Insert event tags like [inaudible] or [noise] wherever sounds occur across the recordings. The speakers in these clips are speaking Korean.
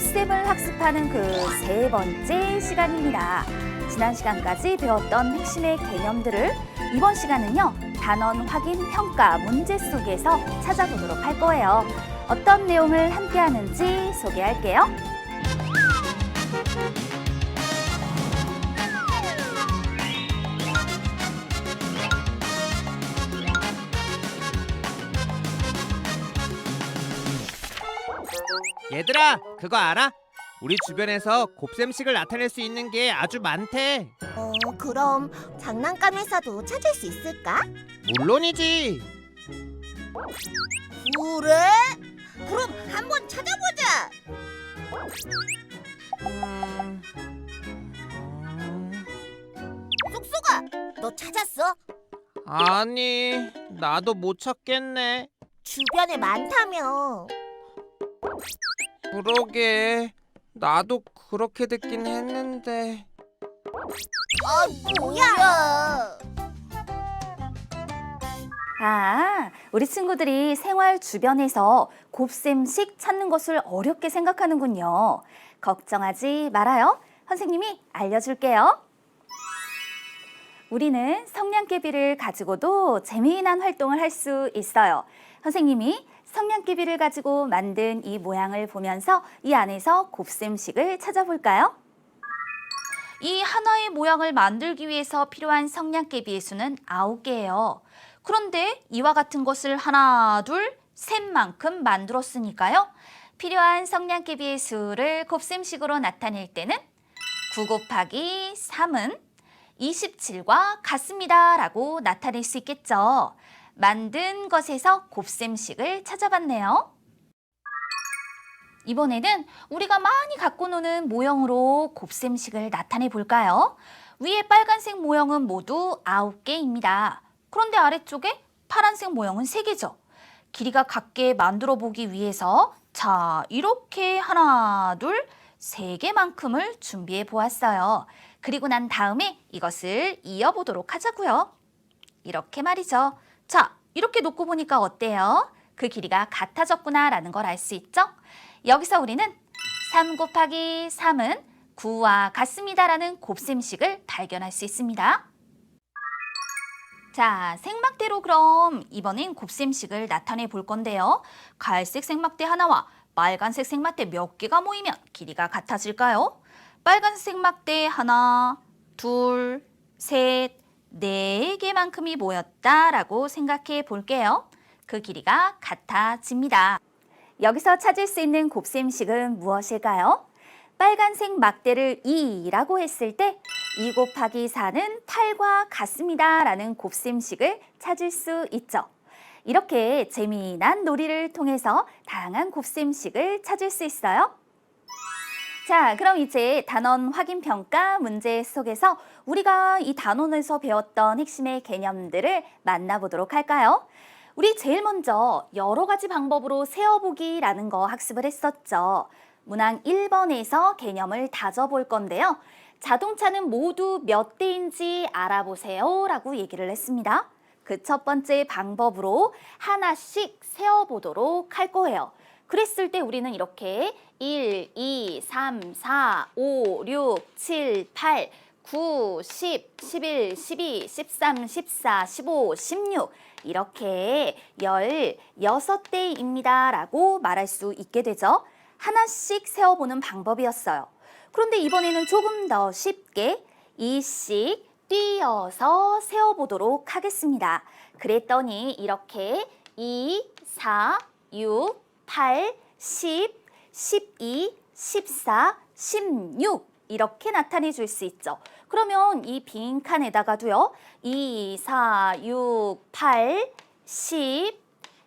곱셈을 학습하는 그 세 번째 시간입니다. 지난 시간까지 배웠던 핵심의 개념들을 이번 시간은요, 단원 확인 평가 문제 속에서 찾아보도록 할 거예요. 어떤 내용을 함께 하는지 소개할게요. 얘들아 그거 알아? 우리 주변에서 곱셈식을 나타낼 수 있는 게 아주 많대 어, 그럼 장난감에서도 찾을 수 있을까? 물론이지 그래? 그럼 한번 찾아보자. 음... 쏙쏙아, 너 찾았어? 아니 나도 못 찾겠네 주변에 많다며. 그러게 나도 그렇게 듣긴 했는데 아, 뭐야? 아, 우리 친구들이 생활 주변에서 곱셈식 찾는 것을 어렵게 생각하는군요. 걱정하지 말아요. 선생님이 알려줄게요. 우리는 성냥개비를 가지고도 재미난 활동을 할 수 있어요. 선생님이 성냥개비를 가지고 만든 이 모양을 보면서 이 안에서 곱셈식을 찾아볼까요? 이 하나의 모양을 만들기 위해서 필요한 성냥개비의 수는 아홉 개예요. 그런데 이와 같은 것을 하나, 둘, 셋만큼 만들었으니까요. 필요한 성냥개비의 수를 곱셈식으로 나타낼 때는 9 곱하기 3은 27과 같습니다. 라고 나타낼 수 있겠죠. 만든 것에서 곱셈식을 찾아봤네요. 이번에는 우리가 많이 갖고 노는 모형으로 곱셈식을 나타내 볼까요? 위에 빨간색 모형은 모두 9개입니다. 그런데 아래쪽에 파란색 모형은 3개죠. 길이가 같게 만들어 보기 위해서 자, 이렇게 하나, 둘, 세 개만큼을 준비해 보았어요. 그리고 난 다음에 이것을 이어보도록 하자고요. 이렇게 말이죠. 자, 이렇게 놓고 보니까 어때요? 그 길이가 같아졌구나 라는 걸 알 수 있죠? 여기서 우리는 3 곱하기 3은 9와 같습니다 라는 곱셈식을 발견할 수 있습니다. 자, 생막대로 그럼 이번엔 곱셈식을 나타내 볼 건데요. 갈색 생막대 하나와 빨간색 생막대 몇 개가 모이면 길이가 같아질까요? 빨간색 막대 하나, 둘, 셋, 네 개만큼이 모였다라고 생각해 볼게요. 그 길이가 같아집니다. 여기서 찾을 수 있는 곱셈식은 무엇일까요? 빨간색 막대를 2라고 했을 때 2 곱하기 4는 8과 같습니다. 라는 곱셈식을 찾을 수 있죠. 이렇게 재미난 놀이를 통해서 다양한 곱셈식을 찾을 수 있어요. 자, 그럼 이제 단원 확인 평가 문제 속에서 우리가 이 단원에서 배웠던 핵심의 개념들을 만나보도록 할까요? 우리 제일 먼저 여러 가지 방법으로 세어보기라는 거 학습을 했었죠. 문항 1번에서 개념을 다져볼 건데요. 자동차는 모두 몇 대인지 알아보세요 라고 얘기를 했습니다. 그 첫 번째 방법으로 하나씩 세어보도록 할 거예요. 그랬을 때 우리는 이렇게 1, 2, 3, 4, 5, 6, 7, 8, 9, 10, 11, 12, 13, 14, 15, 16 이렇게 16대입니다 라고 말할 수 있게 되죠. 하나씩 세어보는 방법이었어요. 그런데 이번에는 조금 더 쉽게 이씩 띄어서 세어보도록 하겠습니다. 그랬더니 이렇게 2, 4, 6, 8, 10, 12, 14, 16 이렇게 나타내 줄 수 있죠. 그러면 이 빈 칸에다가도요. 2, 4, 6, 8, 10,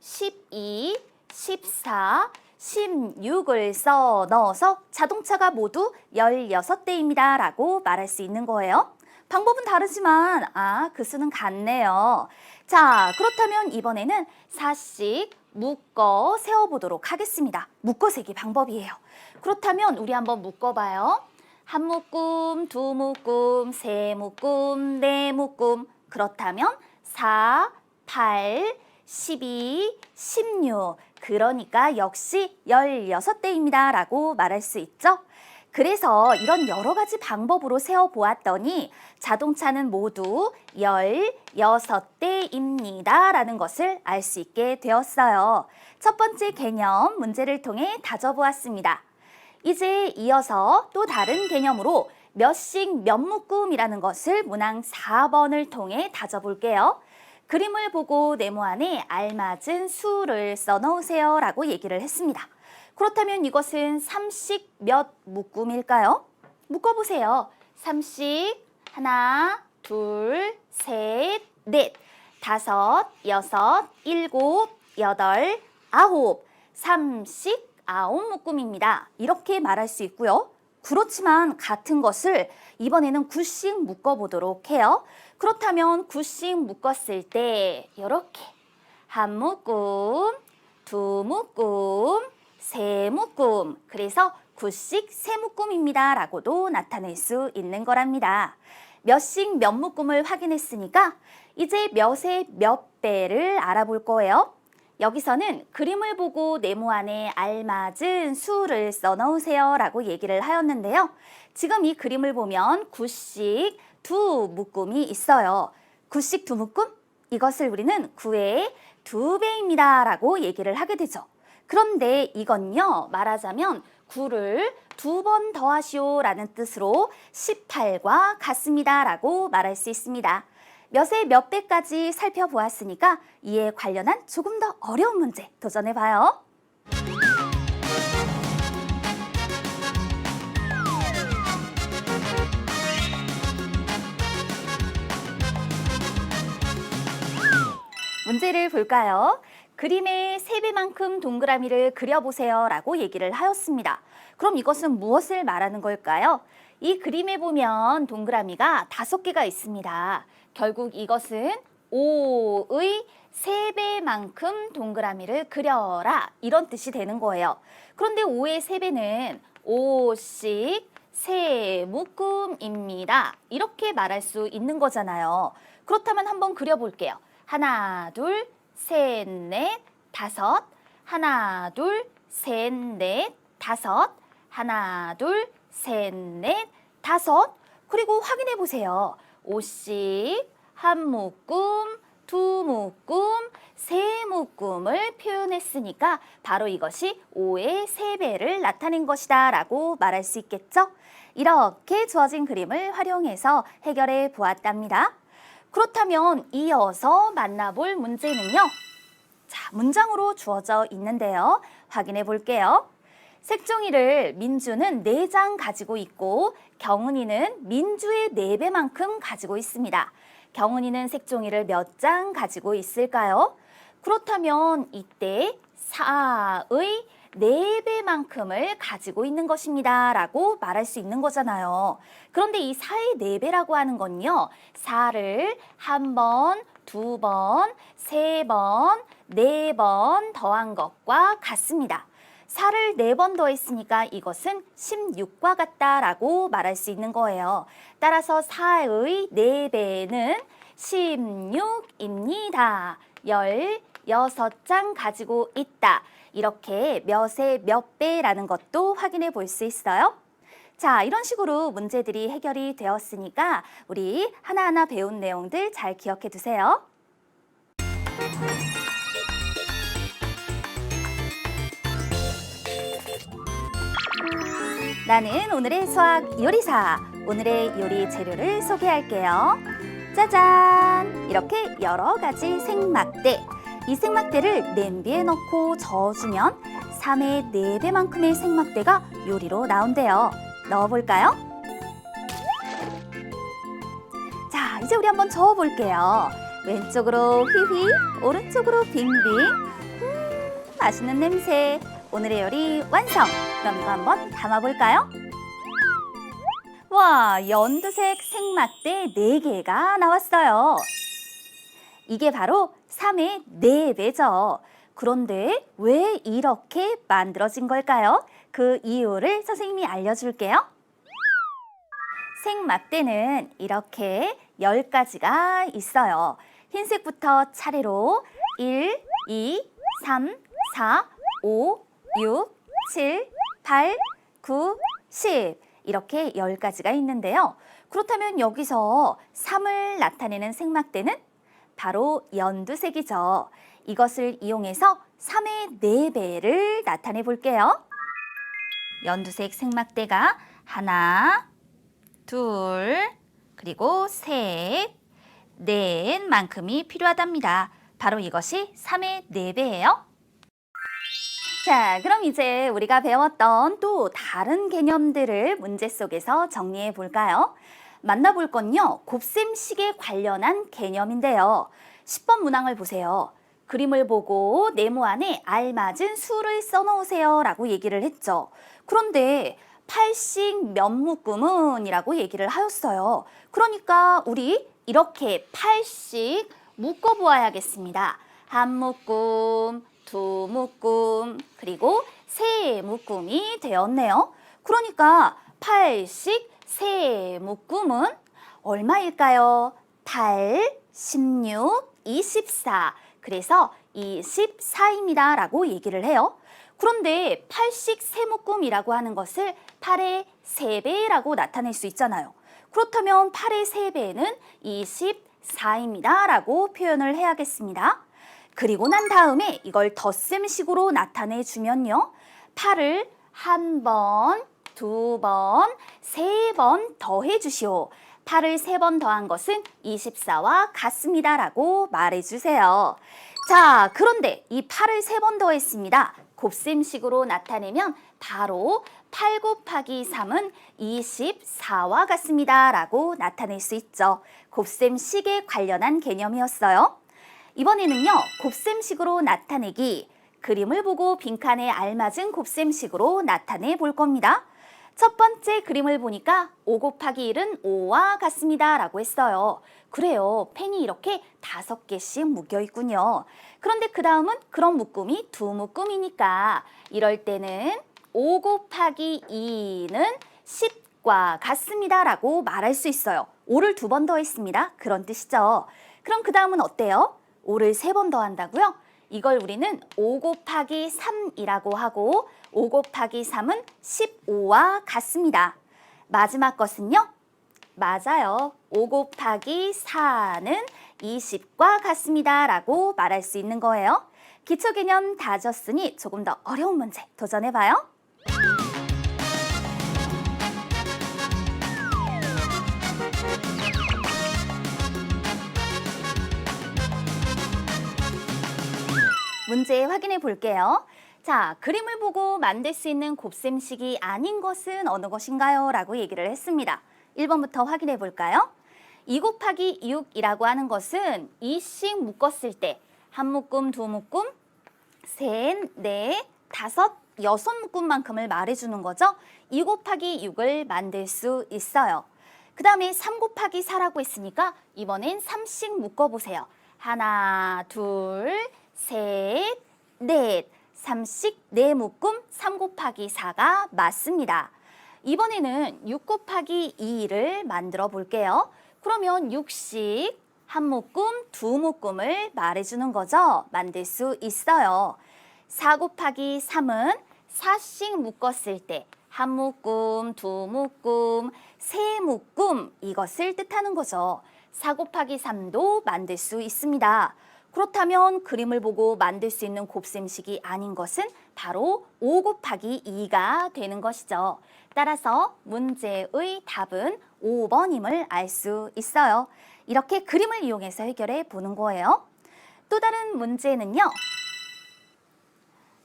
12, 14, 16을 써 넣어서 자동차가 모두 16대입니다. 라고 말할 수 있는 거예요. 방법은 다르지만, 아, 그 수는 같네요. 자, 그렇다면 이번에는 사씩 묶어 세워보도록 하겠습니다. 묶어 세기 방법이에요. 그렇다면 우리 한번 묶어봐요. 한 묶음, 두 묶음, 세 묶음, 네 묶음. 그렇다면 4, 8, 12, 16. 그러니까 역시 16대입니다. 라고 말할 수 있죠. 그래서 이런 여러 가지 방법으로 세어보았더니 자동차는 모두 16대입니다. 라는 것을 알 수 있게 되었어요. 첫 번째 개념 문제를 통해 다져보았습니다. 이제 이어서 또 다른 개념으로 몇씩 몇 묶음이라는 것을 문항 4번을 통해 다져볼게요. 그림을 보고 네모 안에 알맞은 수를 써넣으세요 라고 얘기를 했습니다. 그렇다면 이것은 3씩 몇 묶음일까요? 묶어보세요. 3씩 하나, 둘, 셋, 넷, 다섯, 여섯, 일곱, 여덟, 아홉, 3씩 아홉 묶음입니다. 이렇게 말할 수 있고요. 그렇지만 같은 것을 이번에는 9씩 묶어보도록 해요. 그렇다면 9씩 묶었을 때 이렇게 한 묶음, 두 묶음, 세 묶음 그래서 9씩 세 묶음입니다 라고도 나타낼 수 있는 거랍니다. 몇씩 몇 묶음을 확인했으니까 이제 몇의 몇 배를 알아볼 거예요. 여기서는 그림을 보고 네모 안에 알맞은 수를 써 넣으세요 라고 얘기를 하였는데요. 지금 이 그림을 보면 9씩 두 묶음이 있어요. 9씩 두 묶음? 이것을 우리는 9의 두 배입니다 라고 얘기를 하게 되죠. 그런데 이건요, 말하자면 9를 두 번 더하시오 라는 뜻으로 18과 같습니다 라고 말할 수 있습니다. 몇의 몇 배까지 살펴보았으니까 이에 관련한 조금 더 어려운 문제 도전해 봐요. 문제를 볼까요? 그림의 세배만큼 동그라미를 그려보세요 라고 얘기를 하였습니다. 그럼 이것은 무엇을 말하는 걸까요? 이 그림에 보면 동그라미가 다섯 개가 있습니다. 결국 이것은 5의 세배만큼 동그라미를 그려라 이런 뜻이 되는 거예요. 그런데 5의 세배는 5씩 세 묶음입니다. 이렇게 말할 수 있는 거잖아요. 그렇다면 한번 그려볼게요. 하나, 둘, 셋, 넷, 다섯. 하나, 둘, 셋, 넷, 다섯. 하나, 둘, 셋, 넷, 다섯. 그리고 확인해 보세요. 5씩 한 묶음, 두 묶음, 세 묶음을 표현했으니까 바로 이것이 5의 세배를 나타낸 것이다 라고 말할 수 있겠죠? 이렇게 주어진 그림을 활용해서 해결해 보았답니다. 그렇다면 이어서 만나볼 문제는요. 자, 문장으로 주어져 있는데요. 확인해 볼게요. 색종이를 민주는 4장 가지고 있고 경은이는 민주의 4배만큼 가지고 있습니다. 경은이는 색종이를 몇 장 가지고 있을까요? 그렇다면 이때 4의 4배만큼을 가지고 있는 것입니다. 라고 말할 수 있는 거잖아요. 그런데 이 4의 4배라고 하는 건요. 4를 한 번, 두 번, 세 번, 네 번 더한 것과 같습니다. 4를 4번 더했으니까 이것은 16과 같다라고 말할 수 있는 거예요. 따라서 4의 4배는 16입니다. 16장 가지고 있다. 이렇게 몇의 몇 배라는 것도 확인해 볼 수 있어요. 자, 이런 식으로 문제들이 해결이 되었으니까 우리 하나하나 배운 내용들 잘 기억해 두세요. 나는 오늘의 수학 요리사. 오늘의 요리 재료를 소개할게요. 짜잔! 이렇게 여러 가지 생막대. 이 생막대를 냄비에 넣고 저어주면 3의 4배만큼의 생막대가 요리로 나온대요. 넣어볼까요? 자, 이제 우리 한번 저어볼게요. 왼쪽으로 휘휘, 오른쪽으로 빙빙. 음, 맛있는 냄새. 오늘의 요리 완성! 그럼 이거 한번 담아볼까요? 와, 연두색 생막대 4개가 나왔어요. 이게 바로 3의 4배죠. 그런데 왜 이렇게 만들어진 걸까요? 그 이유를 선생님이 알려줄게요. 생막대는 이렇게 10가지가 있어요. 흰색부터 차례로 1, 2, 3, 4, 5, 6, 7, 8, 9, 10 이렇게 10가지가 있는데요. 그렇다면 여기서 3을 나타내는 색막대는 바로 연두색이죠. 이것을 이용해서 3의 4배를 나타내 볼게요. 연두색 색막대가 하나, 둘, 그리고 셋, 넷 만큼이 필요하답니다. 바로 이것이 3의 4배예요. 자, 그럼 이제 우리가 배웠던 또 다른 개념들을 문제 속에서 정리해 볼까요? 만나볼 건요, 곱셈식에 관련한 개념인데요. 10번 문항을 보세요. 그림을 보고 네모 안에 알맞은 수를 써놓으세요 라고 얘기를 했죠. 그런데 8씩 몇 묶음은 이라고 얘기를 하였어요. 그러니까 우리 이렇게 8씩 묶어 보아야겠습니다. 한 묶음, 두 묶음, 그리고 세 묶음이 되었네요. 그러니까 8씩 세 묶음은 얼마일까요? 8, 16, 24. 그래서 24입니다. 라고 얘기를 해요. 그런데 8씩 세묶음이라고 하는 것을 8의 3배라고 나타낼 수 있잖아요. 그렇다면 8의 3배는 24입니다. 라고 표현을 해야겠습니다. 그리고 난 다음에 이걸 덧셈식으로 나타내 주면요. 8을 한 번, 두 번, 세 번 더해 주시오. 8을 세 번 더한 것은 24와 같습니다. 라고 말해 주세요. 자, 그런데 이 8을 세 번 더했습니다. 곱셈식으로 나타내면 바로 8 곱하기 3은 24와 같습니다. 라고 나타낼 수 있죠. 곱셈식에 관련한 개념이었어요. 이번에는요, 곱셈식으로 나타내기. 그림을 보고 빈칸에 알맞은 곱셈식으로 나타내 볼 겁니다. 첫 번째 그림을 보니까 5 곱하기 1은 5와 같습니다. 라고 했어요. 그래요. 펜이 이렇게 다섯 개씩 묶여 있군요. 그런데 그 다음은 그런 묶음이 두 묶음이니까 이럴 때는 5 곱하기 2는 10과 같습니다. 라고 말할 수 있어요. 5를 두 번 더했습니다. 그런 뜻이죠. 그럼 그 다음은 어때요? 5를 세 번 더한다고요? 이걸 우리는 5 곱하기 3이라고 하고 5 곱하기 3은 15와 같습니다. 마지막 것은요? 맞아요. 5 곱하기 4는 20과 같습니다. 라고 말할 수 있는 거예요. 기초 개념 다졌으니 조금 더 어려운 문제 도전해봐요. 문제 확인해 볼게요. 자, 그림을 보고 만들 수 있는 곱셈식이 아닌 것은 어느 것인가요? 라고 얘기를 했습니다. 1번부터 확인해 볼까요? 2 곱하기 6이라고 하는 것은 2씩 묶었을 때 한 묶음, 두 묶음, 셋, 넷, 다섯, 여섯 묶음만큼을 말해주는 거죠. 2 곱하기 6을 만들 수 있어요. 그 다음에 3 곱하기 4라고 했으니까 이번엔 3씩 묶어보세요. 하나, 둘, 셋, 넷. 3씩 네 묶음 3 곱하기 4가 맞습니다. 이번에는 6 곱하기 2를 만들어 볼게요. 그러면 6씩 한 묶음, 두 묶음을 말해주는 거죠. 만들 수 있어요. 4 곱하기 3은 4씩 묶었을 때 한 묶음, 두 묶음, 세 묶음 이것을 뜻하는 거죠. 4 곱하기 3도 만들 수 있습니다. 그렇다면 그림을 보고 만들 수 있는 곱셈식이 아닌 것은 바로 5 곱하기 2가 되는 것이죠. 따라서 문제의 답은 5번임을 알 수 있어요. 이렇게 그림을 이용해서 해결해 보는 거예요. 또 다른 문제는요.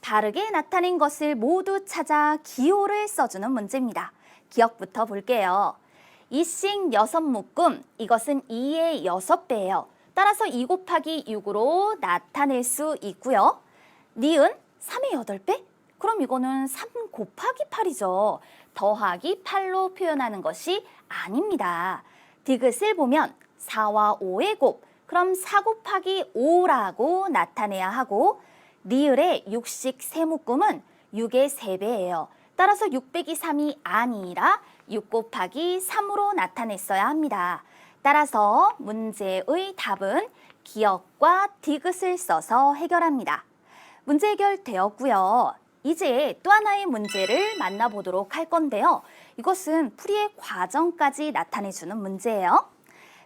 다르게 나타낸 것을 모두 찾아 기호를 써주는 문제입니다. 기억부터 볼게요. 이씩 여섯 묶음, 이것은 2의 여섯 배예요. 따라서 2 곱하기 6으로 나타낼 수 있고요. 니은 3의 여덟 배? 그럼 이거는 3 곱하기 8이죠. 더하기 8로 표현하는 것이 아닙니다. 디귿을 보면 4와 5의 곱, 그럼 4 곱하기 5라고 나타내야 하고 리을의 6식 세묶음은 6의 3배예요. 따라서 6 빼기 3이 아니라 6 곱하기 3으로 나타냈어야 합니다. 따라서 문제의 답은 기역과 디귿을 써서 해결합니다. 문제 해결되었고요. 이제 또 하나의 문제를 만나보도록 할 건데요. 이것은 풀이의 과정까지 나타내주는 문제예요.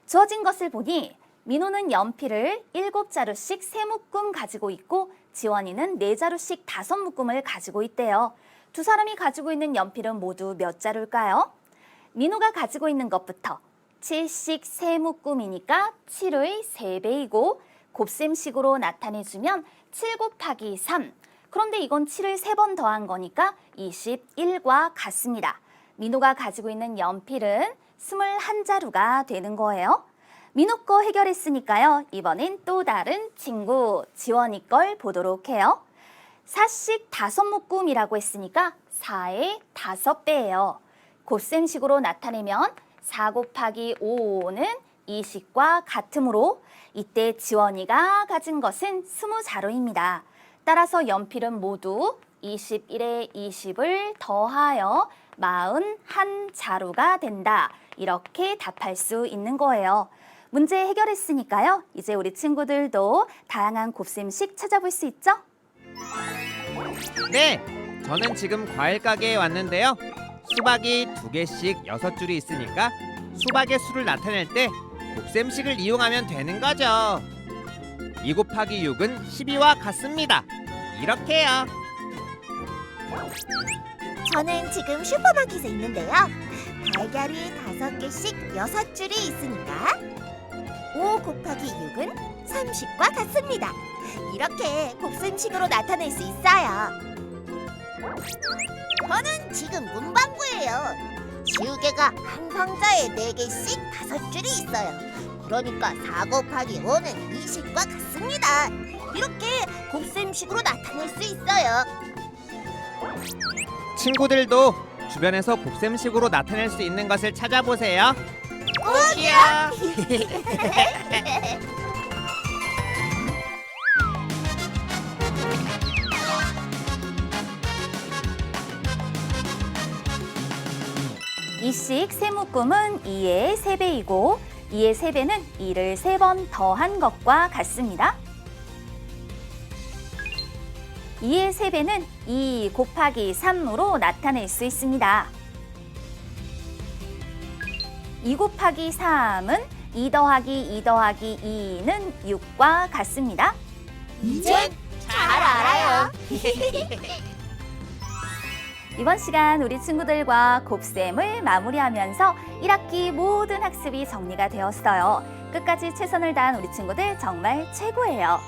주어진 것을 보니 민호는 연필을 7자루씩 3묶음 가지고 있고 지원이는 4자루씩 5묶음을 가지고 있대요. 두 사람이 가지고 있는 연필은 모두 몇 자루일까요? 민호가 가지고 있는 것부터 7씩 3묶음이니까 7의 3배이고 곱셈식으로 나타내주면 7 곱하기 3. 그런데 이건 7을 3번 더한 거니까 21과 같습니다. 민호가 가지고 있는 연필은 21자루가 되는 거예요. 민호 거 해결했으니까요. 이번엔 또 다른 친구 지원이 걸 보도록 해요. 4씩 5묶음이라고 했으니까 4의 5배예요. 곱셈식으로 나타내면 4 곱하기 5는 20과 같으므로 이때 지원이가 가진 것은 20자루입니다. 따라서 연필은 모두 21에 20을 더하여 41자루가 된다. 이렇게 답할 수 있는 거예요. 문제 해결했으니까요. 이제 우리 친구들도 다양한 곱셈식 찾아볼 수 있죠? 네, 저는 지금 과일 가게에 왔는데요. 수박이 두 개씩 여섯 줄이 있으니까 수박의 수를 나타낼 때 곱셈식을 이용하면 되는 거죠. 2 곱하기 6은 12와 같습니다. 이렇게요. 저는 지금 슈퍼마켓에 있는데요. 달걀이 다섯 개씩 여섯 줄이 있으니까 5 곱하기 6은 30과 같습니다. 이렇게 곱셈식으로 나타낼 수 있어요. 저는 지금 문방구예요. 지우개가 한 상자에 네 개씩 다섯 줄이 있어요. 그러니까 4 곱하기 5는 20과 같습니다. 이렇게 곱셈식으로 나타낼 수 있어요. 친구들도 주변에서 곱셈식으로 나타낼 수 있는 것을 찾아보세요. 꼭이요. [laughs] [laughs] 이씩 세묶음은 2의 3배이고 2의 3배는 2를 3번 더한 것과 같습니다. 2의 3배는 2 곱하기 3으로 나타낼 수 있습니다. 2 곱하기 3은 2 더하기 2 더하기 2는 6과 같습니다. 이젠 잘 알아요. [laughs] 이번 시간 우리 친구들과 곱셈을 마무리하면서 1학기 모든 학습이 정리가 되었어요. 끝까지 최선을 다한 우리 친구들 정말 최고예요.